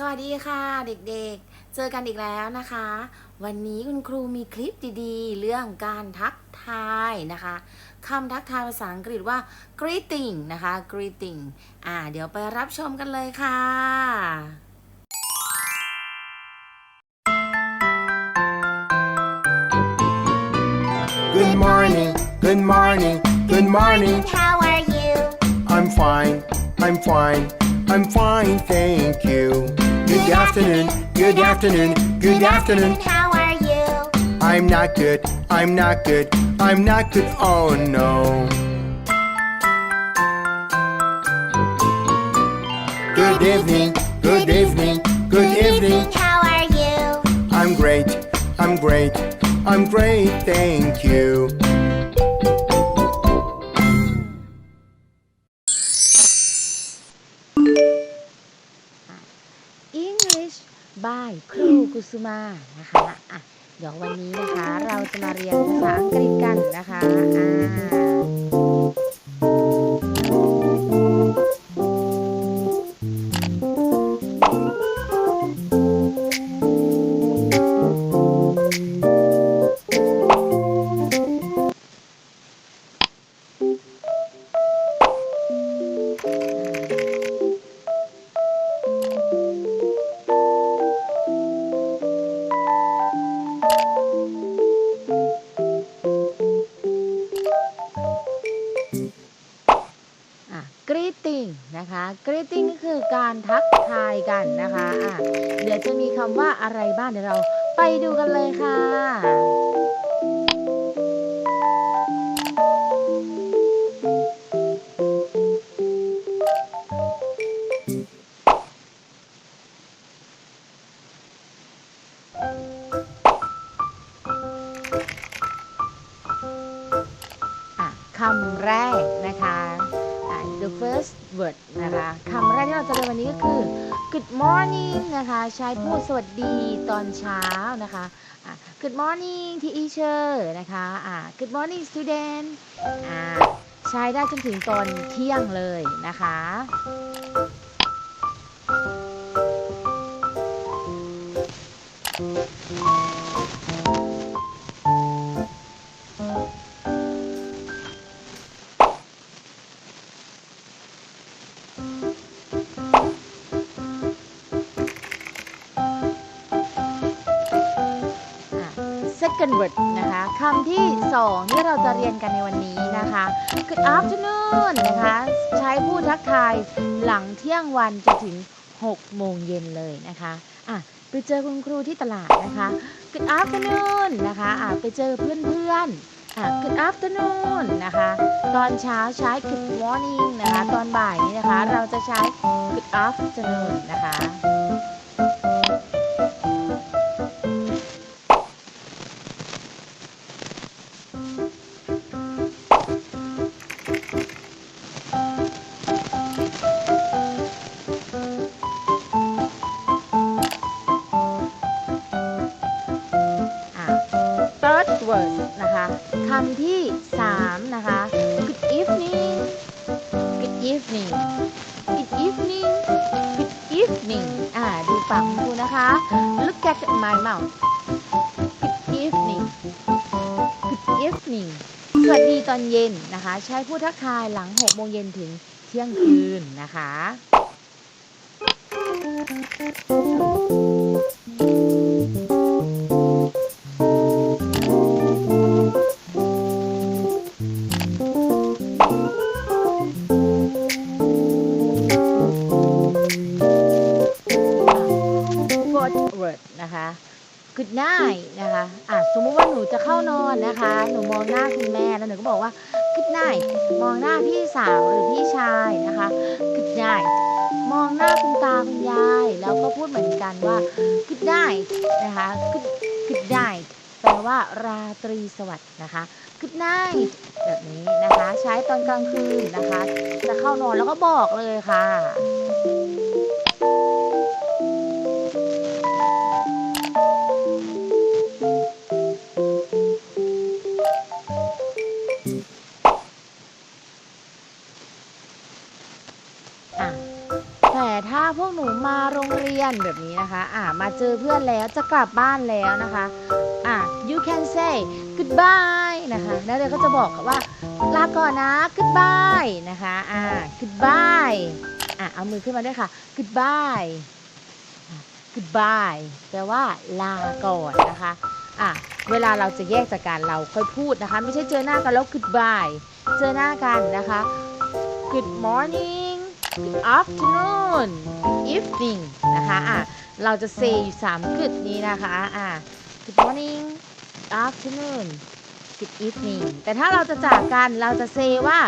สวัสดีค่ะเด็กๆ เจอกันอีกแล้วนะคะ วันนี้คุณครูมีคลิปดีๆ เรื่องการทักทายนะคะคำทักทายภาษาอังกฤษว่า greeting นะคะ greeting อ่า เดี๋ยวไปรับชมกันเลยค่ะ Good morning, good morning, good morning. How are you? I'm fine, I'm fine, I'm fine, thank you. Good afternoon, good afternoon, good afternoon. How are you? I'm not good, I'm not good, I'm not good, oh no. Good evening, good evening, good evening. How are you? I'm great, I'm great, I'm great, thank you. บายครูกุสุมานะคะอะเดี๋ยววันนี้นะคะ เราจะมาเรียนภาษาอังกฤษกันนะคะอ่า greeting นะคะ greeting ก็คือการทักทายกันนะคะอะเดี๋ยวจะมีคำว่าอะไรบ้างเดี๋ยวเราไปดูกันเลยค่ะอะคำแรกนะคะ the first word นะคะคำแรกที่เราจะเรียนวันนี้ก็คือ good morning นะคะ ใช้พูดสวัสดีตอนเช้านะคะ good morning teacher นะคะะ good morning student ใช้ได้จนถึงตอนเที่ยงเลยนะคะ second word นะคะคำที่สองที่เราจะเรียนกันในวันนี้นะคะ good afternoon นะคะใช้พูดทักทายหลังเที่ยงวันจนถึง 6 โมงเย็นเลยนะคะอะไปเจอคุณครูที่ตลาดนะคะ good afternoon นะคะอะไปเจอเพื่อนๆอะ good afternoon นะคะ ตอนเช้าใช้ good morning นะคะ ตอนบ่ายนี้นะคะ เราจะใช้ good afternoon นะคะำที่ 3 นะคะ good evening good evening good evening good evening อ่า ดูฝั่งดูนะคะ look at my mouth good evening good evening สวัสดีตอนเย็นนะคะ ใช้พูดทักทายหลัง6โมงเย็นถึงเที่ยงคืนนะคะ good night นะคะอะสมมุติว่าหนูจะเข้านอนนะคะ หนูมองหน้าคุณแม่แล้วหนูก็บอกว่า good night มองหน้าพี่สาวหรือพี่ชายนะคะ good night มองหน้าคุณตาคุณยาย แล้วก็พูดเหมือนกันว่า good night นะคะ good good night แปลว่าราตรีสวัสดิ์นะคะ good night แบบนี้นะคะ ใช้ตอนกลางคืนนะคะ จะเข้านอนแล้วก็บอกเลยค่ะ มาโรงเรียนแบบนี้นะคะ อ่า มาเจอเพื่อนแล้วจะกลับบ้านแล้วนะคะ อ่า you can say goodbye นะคะ แล้วเดี๋ยวก็จะบอกว่าลาก่อนนะ goodbye นะคะ อ่า goodbye อะเอามือขึ้นมาด้วยค่ะ goodbye goodbye แปลว่าลาก่อนนะคะ อะ เวลาเราจะแยกจากกันเราค่อยพูดนะคะ ไม่ใช่เจอหน้ากันแล้ว goodbye เจอหน้ากันนะคะ good morning afternoon evening นะคะอะเราจะ say อยู่3กึดนี้นะคะอะ good morning afternoon good evening แต่ถ้าเราจะจากกันเราจะ say ว่า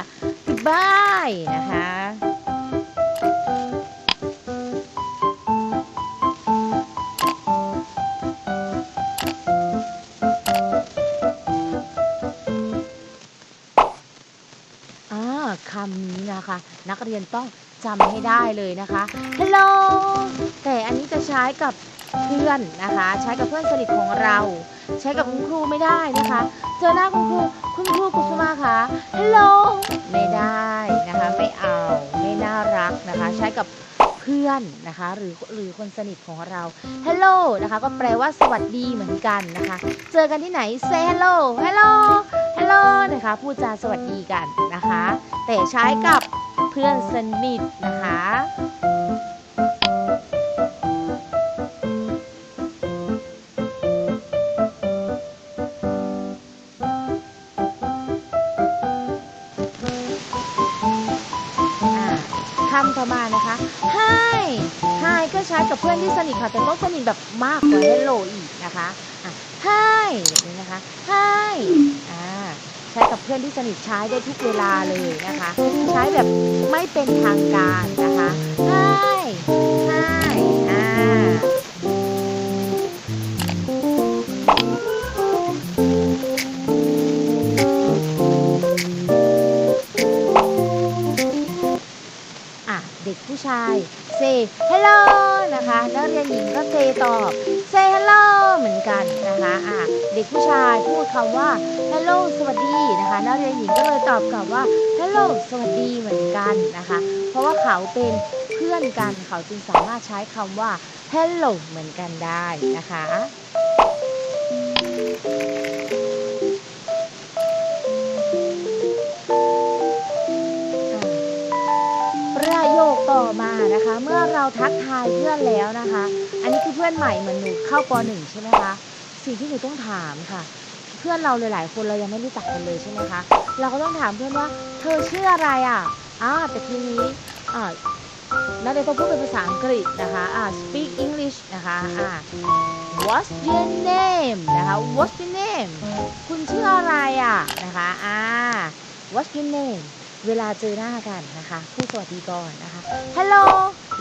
goodbye นะคะคำนี้นะคะ นักเรียนต้อง จำให้ได้เลยนะคะ hello แต่อันนี้จะใช้กับเพื่อนนะคะ ใช้กับเพื่อนสนิทของเรา ใช้กับคุณครูไม่ได้นะคะ เจอหน้าคุณครูคุณครูกุสุมาค่ะ hello ไม่ได้นะคะไม่เอาไม่น่ารักนะคะ ใช้กับเพื่อนนะคะหรือหรือคนสนิทของเรา hello นะคะก็แปลว่าสวัสดีเหมือนกันนะคะ เจอกันที่ไหน say hello hello hello นะคะพูดจาสวัสดีกันนะคะ แต่ใช้กับ พื่อนสนิทนะคะ คำต่อมานะคะ hi hi ก็ใช้กับเพื่อนที่สนิทค่ะ แต่ต้องสนิทแบบมากกว่า hello อีกนะคะอะ hi แบบนี้นะคะ hi อ่าใช้กับเพื่อนที่สนิทใช้ได้ทุกเวลาเลยนะคะ ใช้แบบไม่เป็นทางการนะคะ hi hi อ่าอะเด็กผู้ชาย say hello นะคะ นักเรียนหญิงก็ say ตอบ say hello เหมือนกันนะคะอะเด็กผู้ชายพูดคำว่า hello สวัสดีนะคะนักเรียนหญิงก็เลยตอบกลับว่า hello สวัสดีเหมือนกันนะคะ เพราะว่าเขาเป็นเพื่อนกันเขาจึงสามารถใช้คำว่า hello เหมือนกันได้นะคะประ อมานะคะ เมื่อเราทักทายเพื่อนแล้วนะคะ อันนี้คือเพื่อนใหม่เหมือนหนูเข้าปหนึ่งใช่ไหมคะสิ่งที่หนูต้องถามค่ะ เพื่อนเราหลายๆคนเรายังไม่รู้จักกันเลยใช่ไหมคะเราก็ต้องถามเพื่อนว่า เธอชื่ออะไรอะอ่าแต่ทีนี้อ่านักเรียนต้องพูดเป็นภาษาอังกฤษนะคะอ่า speak English นะคะอ่า what's your name นะคะ what's your name คุณชื่ออะไรอะนะคะอ่า what's your name เวลาเจอหน้ากันนะคะพูดสวัสดีก่อนนะคะ hello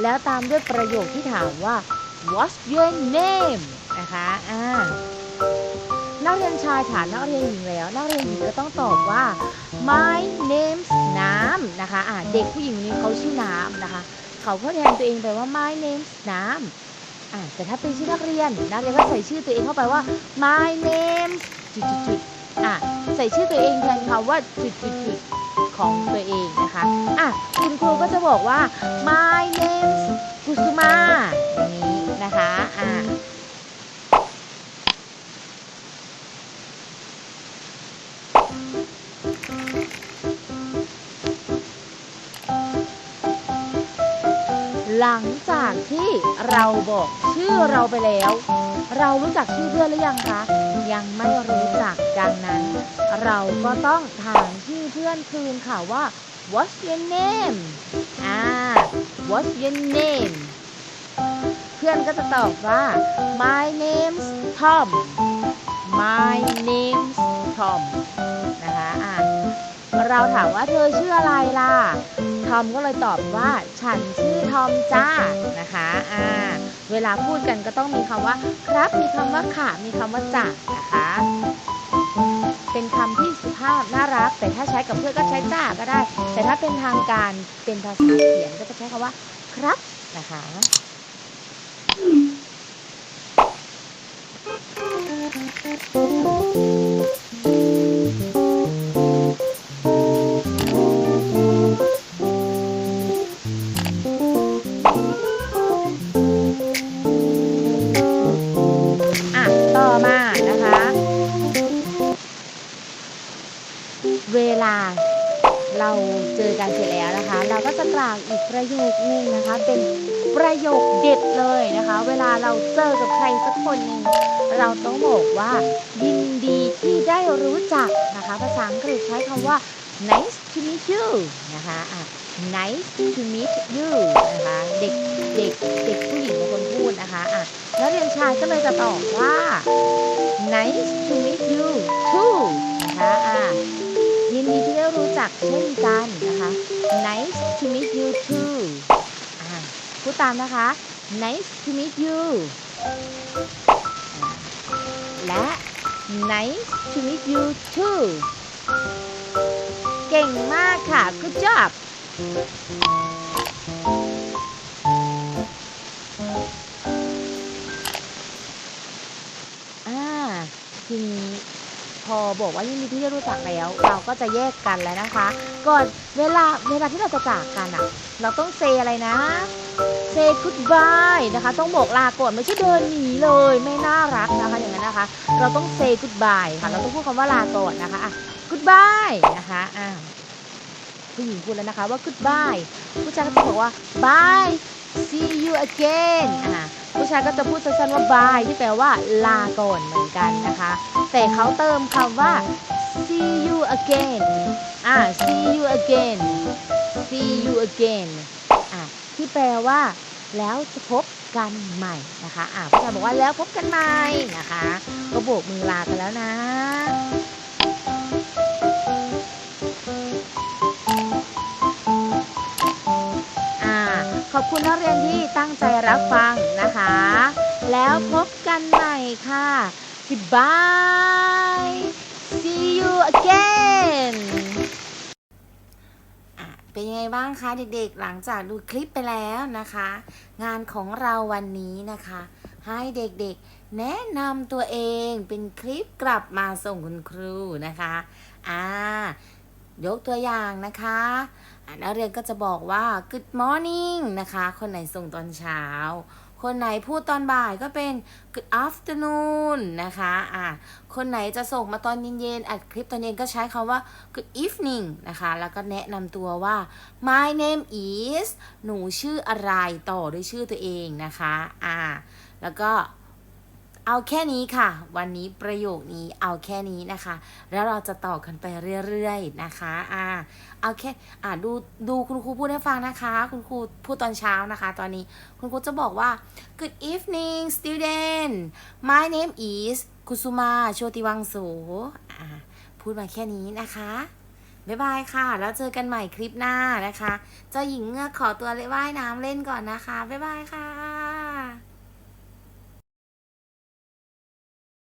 แล้วตามด้วยประโยคที่ถามว่า what's your name นะคะอ่านักเรียนชายถามนักเรียนหญิงแล้ว นักเรียนหญิงก็ต้องตอบว่า my name's น้ำนะคะอ่าเด็กผู้หญิงคนนี้เขาชื่อน้ำนะคะ เขาก็แทนตัวเองไปว่า my name's น้ำอ่าแต่ถ้าเป็นชื่อนักเรียนนักเรียนก็ใส่ชื่อตัวเองเข้าไปว่า my name's จุดๆๆอะใส่ชื่อตัวเองแทนคำว่าจุดๆๆ ของตัวเองนะคะ อะ คุณครูก็จะบอกว่า my name's กุสุมาอย่างนี้นะคะ อะหลังจากที่เราบอกชื่อเราไปแล้ว เรารู้จักชื่อเพื่อนหรือยังคะ ยังไม่รู้จักดังนั้น เราก็ต้องถามชื่อเพื่อนคืนค่ะว่า what's your name อ่า what's your name เพื่อนก็จะตอบว่า my name's Tom my name's Tom นะ เราถามว่าเธอชื่ออะไรล่ะ ทอมก็เลยตอบว่า ฉันชื่อทอมจ้า นะคะ อ่า เวลาพูดกันก็ต้องมีคำว่า ครับ มีคำว่าค่ะ มีคำว่าจ้านะคะ เป็นคำที่สุภาพน่ารัก แต่ถ้าใช้กับเพื่อนก็ใช้จ้าก็ได้ แต่ถ้าเป็นทางการเป็นภาษาเขียนก็จะใช้คำว่า ครับนะคะอ กล่าวอีกประโยคนึงนะคะ เป็นประโยคเด็ดเลยนะคะ เวลาเราเจอกับใครสักคนหนึ่งเราต้องบอกว่ายินดีที่ได้รู้จักนะคะ ภาษาอังกฤษใช้คำว่า nice to meet you นะคะอะ nice to meet you นะคะเด็กเด็กเด็กผู้หญิงเป็นคนพูดนะคะอะนักเรียนชายก็เลยจะตอบว่า nice to meet you too นะคะอะยินดี รู้จักเช่นกันนะคะ nice to meet you too พูดตามนะคะ nice to meet you และ nice to meet you too เก่งมากค่ะ good job อ่าทีนี้ พอบอกว่ายินดีที่ได้รู้จักแล้ว เราก็จะแยกกันแล้วนะคะ ก่อนเวลาเวลาที่เราจะจากกันอะเราต้องเซอะไรนะเซ goodbye นะคะ ต้องบอกลาก่อนไม่ใช่เดินหนีเลยไม่น่ารักนะคะอย่างนั้นนะคะ เราต้องเซ goodbye ค่ะ เราต้องพูดคำว่าลาก่อนนะคะอะ goodbye นะคะอ่าผู้หญิงพูดแล้วนะคะว่า goodbye ผู้ชายก็จะบอกว่า bye see you again อ่า ผู้ชายก็จะพูดสั้นๆว่า bye ที่แปลว่าลาก่อนเหมือนกันนะคะ แต่เขาเติมคำว่า see you again อ่า see you again see you again อ่าที่แปลว่า แล้วจะพบกันใหม่นะคะอ่าผู้ชายบอกว่าแล้วพบกันใหม่นะคะ ก็โบกมือลากันแล้วนะ อบคุณนักเรียนที่ตั้งใจรับฟังนะคะ แล้วพบกันใหม่ค่ะ goodbye see you again เป็นยังไงบ้างคะเด็กๆ หลังจากดูคลิปไปแล้วนะคะ งานของเราวันนี้นะคะ ให้เด็กๆ แนะนำตัวเองเป็นคลิปกลับมาส่งคุณครูนะคะ อ่ายกตัวอย่างนะคะ นักเรียนก็จะบอกว่า good morning นะคะ คนไหนส่งตอนเช้า คนไหนพูดตอนบ่ายก็เป็น good afternoon นะคะอะคนไหนจะส่งมาตอนเย็นๆอัดคลิปตอนเย็นก็ใช้คำว่า good evening นะคะ แล้วก็แนะนำตัวว่า my name is หนูชื่ออะไรต่อด้วยชื่อตัวเองนะคะอ่าแล้วก็ เอาแค่นี้ค่ะ วันนี้ประโยคนี้เอาแค่นี้นะคะ แล้วเราจะต่อกันไปเรื่อยๆนะคะอ่าเอาแค่อ่าดูดูคุณครูพูดให้ฟังนะคะ คุณครูพูดตอนเช้านะคะ ตอนนี้คุณครูจะบอกว่า Good evening student my name is คุสุมาโชติวังโสอ่าพูดมาแค่นี้นะคะบ๊ายบายค่ะ แล้วเจอกันใหม่คลิปหน้านะคะ เจ้าหญิงเงือกขอตัวเลยว่ายน้ำเล่นก่อนนะคะ บ๊ายบายค่ะ